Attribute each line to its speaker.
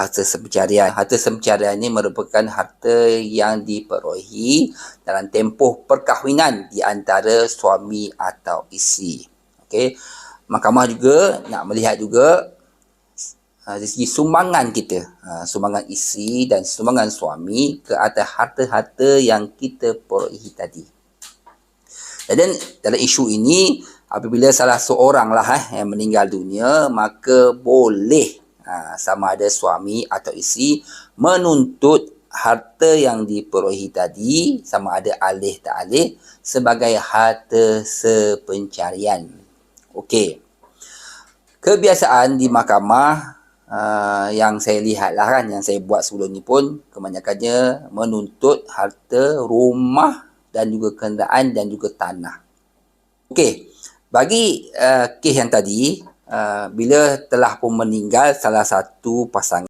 Speaker 1: harta sepencarian. Harta sepencarian ini merupakan harta yang diperolehi dalam tempoh perkahwinan di antara suami atau isteri. Okey. Mahkamah juga nak melihat juga uh, dari segi sumbangan kita, uh, sumbangan isteri dan sumbangan suami ke atas harta-harta yang kita perolehi tadi. Dan dalam isu ini, apabila salah seorang lah eh, yang meninggal dunia, maka boleh uh, sama ada suami atau isteri menuntut harta yang diperolehi tadi sama ada alih tak alih sebagai harta sepencarian. Okey. Kebiasaan di mahkamah uh, yang saya lihat lah kan, yang saya buat sebelum ni pun kebanyakannya menuntut harta rumah dan juga kenderaan dan juga tanah. Okey. Bagi uh, kes yang tadi, uh, bila telah pun meninggal salah satu pasangan